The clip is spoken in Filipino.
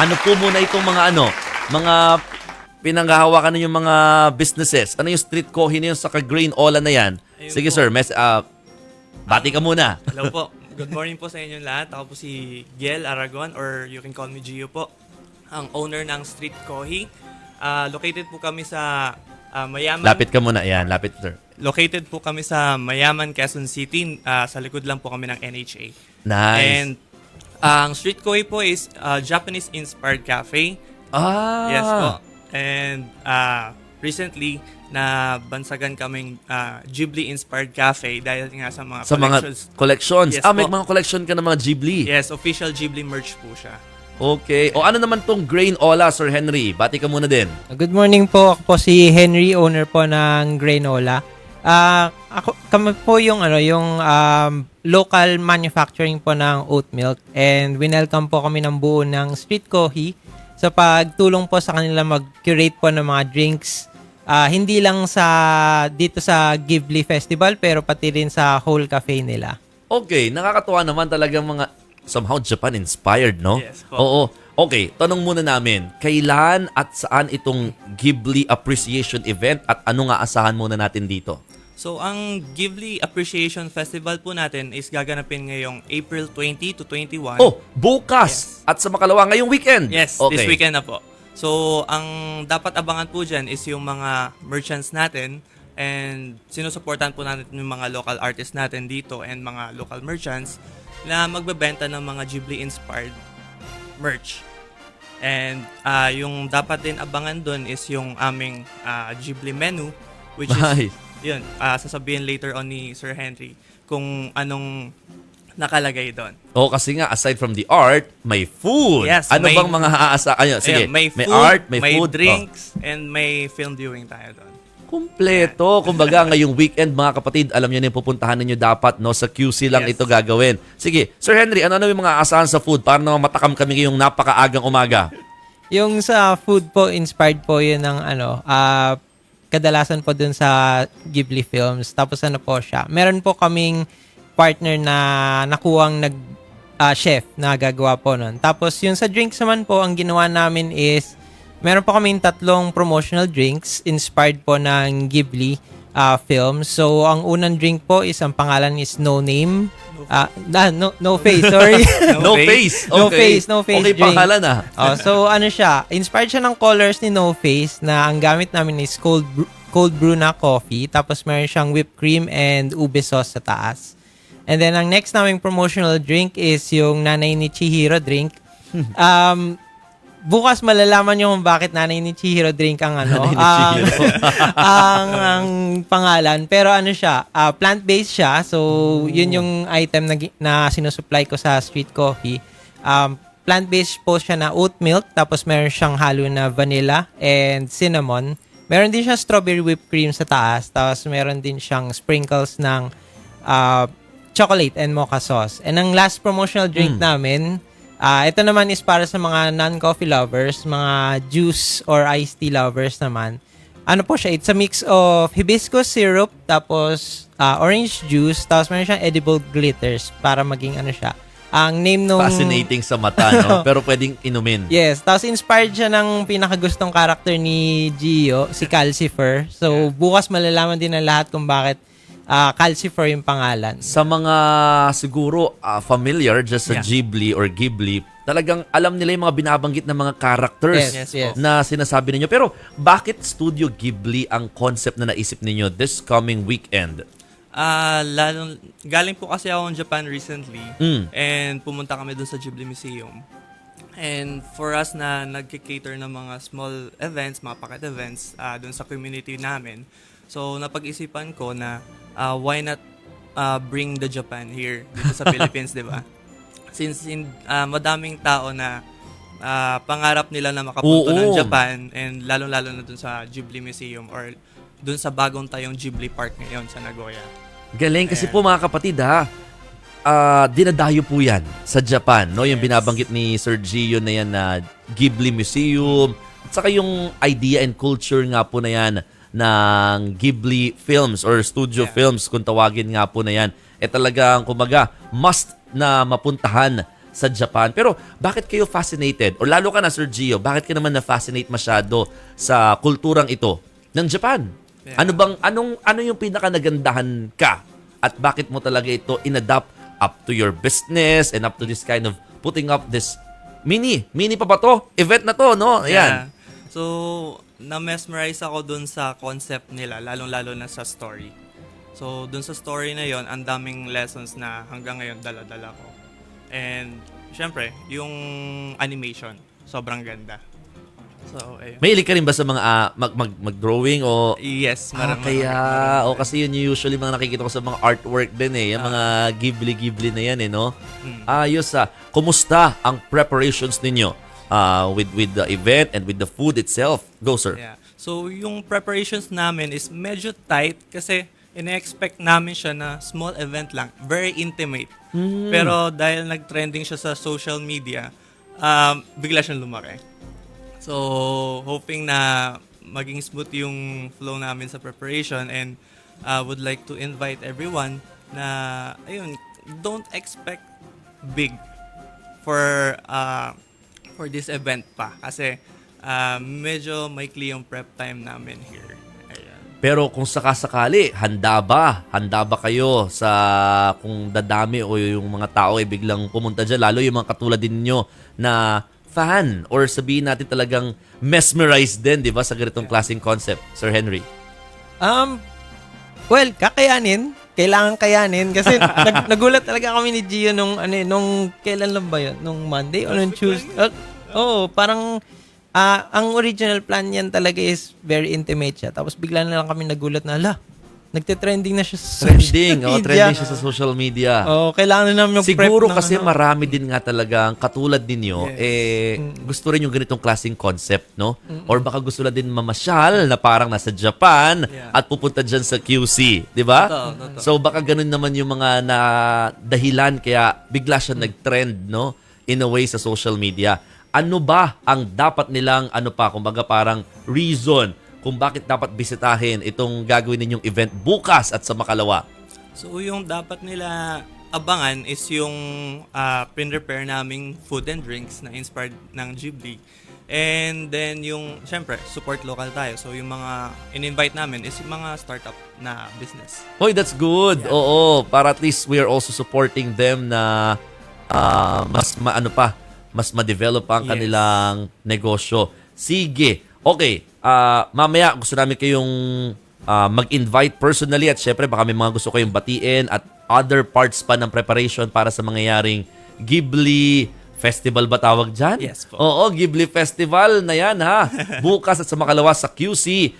ano po muna itong mga ano, mga pinanghahawakan ninyong mga businesses? Ano yung street coffee na yun sa grain ola na yan? Ayun Sige po. sir, mes, ah, bati ka muna. Hello po. Good morning po sa inyong lahat. Ako po si Giel Aragon or you can call me Gio po. Ang owner ng Street Kohi. Ah, located po kami sa ah, Mayaman. Lapit ka muna. Yan, lapit sir. Located po kami sa Mayaman, Quezon City. Ah, sa likod lang po kami ng NHA. Nice. And ang Street Kohi po is ah, Japanese-inspired cafe. ah, Yes po. And ah, recently, na bansagan kaming ah, Ghibli-inspired cafe dahil nga sa mga Sa mga collections. collections. Yes ah, may po. mga collection ka ng mga Ghibli. Yes, official Ghibli merch po siya. Okay. O ano naman tong grain ola, Sir Henry? Bati ka muna din. Good morning po. Ako po si Henry, owner po ng Granola. Ah, ako kami po yung ano, yung um, local manufacturing po ng oat milk and winelcome po kami ng buo ng Street Coffee sa pagtulong po sa kanila mag-curate po ng mga drinks ah, hindi lang sa dito sa Ghibli Festival pero pati rin sa whole cafe nila. Okay, nakakatuwa naman talagang mga somehow Japan-inspired, no? Yes po. Oo. Okay, tanong muna namin, kailan at saan itong Ghibli Appreciation Event at ano nga asahan muna natin dito? So, ang Ghibli Appreciation Festival po natin is gaganapin ngayong April 20 to 21. Oh, bukas! At sa makalawa, ngayong weekend! Yes, okay. this weekend na po. So, ang dapat abangan po dyan is yung mga merchants natin and sinusuportahan po natin yung mga local artists natin dito and mga local merchants na magbebenta ng mga Ghibli-inspired merch. And ah, yung dapat din abangan doon is yung aming ah, Ghibli menu which Nice. is yun, ah, sasabihin later on ni Sir Henry kung anong nakalagay doon. Oh, kasi nga, aside from the art, may food. Yes, ano may- bang mga aasa? Ayun, sige. Ayan, may food, art, may, food. Oh. drinks, and may film viewing tayo doon. Kumpleto. Kumbaga, ngayong weekend, mga kapatid, alam niyo na yung pupuntahan ninyo dapat, no? Sa QC lang Yes. ito gagawin. Sige, Sir Henry, ano ano yung mga asahan sa food para naman matakam kami ngayong napakaagang umaga? Yung sa food po, inspired po yun ng ano, ah, kadalasan po dun sa Ghibli films. Tapos ano po siya, meron po kaming partner na nakuwang nag ah, chef na gagawa po nun. Tapos yung sa drinks naman po, ang ginawa namin is, meron po kaming tatlong promotional drinks inspired po ng Ghibli ah, films. So, ang unang drink po is, ang pangalan is No Name. Ah, ah, no, no Face, sorry. No, No face. face. No Okay. face, no face Okay, drink. pangalan ah. Oh, so ano siya, inspired siya ng colors ni No Face na ang gamit namin is cold brew, cold brew na coffee tapos meron siyang whipped cream and ube sauce sa taas. And then ang next naming promotional drink is yung Nanay ni Chihiro drink. Um bukas malalaman niyo kung bakit Nanay ni Chihiro drink ang ano, Nanay ni ang, Chihiro. ang, ang pangalan. Pero ano siya, ah, plant-based siya. So, yun yung item na, na sinusupply ko sa Street Coffee. Um, plant-based po siya na oat milk, tapos meron siyang halo na vanilla and cinnamon. Meron din siya strawberry whipped cream sa taas, tapos meron din siyang sprinkles ng ah, chocolate and mocha sauce. And ang last promotional drink namin, ah ito naman is para sa mga non-coffee lovers, mga juice or iced tea lovers naman. Ano po siya? It's a mix of hibiscus syrup, tapos ah, orange juice, tapos meron siyang edible glitters para maging ano siya. Ang name nung... Fascinating sa mata, no? Pero pwedeng inumin. Yes, tapos inspired siya ng pinakagustong karakter ni Gio, si Calcifer. So, bukas malalaman din ng lahat kung bakit ah, Calcifer yung pangalan. Sa mga siguro ah, familiar just sa Yeah. Ghibli or Ghibli, talagang alam nila yung mga binabanggit na mga characters Yes, yes, na sinasabi ninyo. Pero bakit Studio Ghibli ang concept na naisip ninyo this coming weekend? Ah, lalo, galing po kasi ako in Japan recently Mm. and pumunta kami dun sa Ghibli Museum. And for us na nagki-cater ng mga small events, mga pocket events ah, dun sa community namin, so napag-isipan ko na ah, why not ah, bring the Japan here dito sa Philippines, di ba? Since in, ah, madaming tao na ah, pangarap nila na makapunta Oo. ng Japan and lalong-lalo na dun sa Ghibli Museum or dun sa bagong tayong Ghibli Park ngayon sa Nagoya. Galing kasi Ayan. po mga kapatid ha. Ah, dinadayo po yan sa Japan, no? Yung Yes. binabanggit ni Sir Gio na yan na Ghibli Museum. At saka yung idea and culture nga po na yan ng Ghibli Films or Studio Yeah. Films kung tawagin nga po na yan. Eh talagang kumaga must na mapuntahan sa Japan. Pero bakit kayo fascinated? O lalo ka na, Sir Gio, bakit ka naman na-fascinate masyado sa kulturang ito ng Japan? Yeah. Ano bang, anong, ano yung pinaka nagandahan ka? At bakit mo talaga ito inadapt up to your business and up to this kind of putting up this mini, mini pa ba to? Event na to, no? Ayan. Yeah. So, na-mesmerize ako dun sa concept nila, lalong-lalo na sa story. So, dun sa story na yon ang daming lessons na hanggang ngayon dala-dala ko. And, syempre, yung animation, sobrang ganda. So, ayun. May ka rin ba sa mga ah, mag, mag, mag-drawing o Yes, Ah, kaya, o kasi yun usually mga nakikita ko sa mga artwork din eh. Yung mga ghibli-ghibli na yan eh, no? Ayos ah. Kumusta ang preparations ninyo ah, with with the event and with the food itself? Go, sir. Yeah. So, yung preparations namin is medyo tight kasi ine-expect namin siya na small event lang, very intimate. Pero dahil nag-trending siya sa social media, um, bigla siyang lumaki. So, hoping na maging smooth yung flow namin sa preparation and uh, would like to invite everyone na, ayun, don't expect big for uh, for this event pa. Kasi uh, medyo maikli yung prep time namin here. Ayan. Pero kung sakasakali, handa ba? Handa ba kayo sa kung dadami o yung mga tao ay biglang pumunta dyan? Lalo yung mga katulad din ninyo na fan or sabihin natin talagang mesmerized din, di ba, sa ganitong klaseng concept, Sir Henry? Um, well, kakayanin. Kailangan kayanin. Kasi nag- nagulat talaga kami ni Gio nung, ano, eh, nung kailan lang ba yun? Nung Monday o nung Tuesday? Uh, Oo, parang ah, ang original plan niyan talaga is very intimate siya. Tapos bigla na lang kami nagulat na, ala, nagte-trending na siya sa Trending. social oh, media." trending siya sa social media. Oo, kailangan na namin mag-prep Siguro ng kasi ano. marami din nga talagang katulad ninyo, Yes. eh, gusto rin yung ganitong klaseng concept, no? Or baka gusto na din mamasyal na parang nasa Japan Yeah. at pupunta dyan sa QC, di ba? Totoo, totoo. So baka ganun naman yung mga na dahilan kaya bigla siya nag-trend, no? In a way sa social media. Ano ba ang dapat nilang, ano pa, kumbaga parang reason kung bakit dapat bisitahin itong gagawin ninyong event bukas at sa Makalawa? So, yung dapat nila abangan is yung uh, prepare naming food and drinks na inspired ng Ghibli. And then yung, syempre, support local tayo. So, yung mga in-invite namin is yung mga startup na business. Hoy, that's good. Oo, para at least we are also supporting them na ah, mas maano pa, mas ma-develop ang Yes. kanilang negosyo. Sige. Okay, ah, mamaya gusto namin kayong ah, mag-invite personally at syempre baka may mga gusto kayong batiin at other parts pa ng preparation para sa mangyayaring Ghibli Festival ba tawag dyan? Yes po. Oo, Ghibli Festival na yan ha. Bukas at sa makalawa sa QC.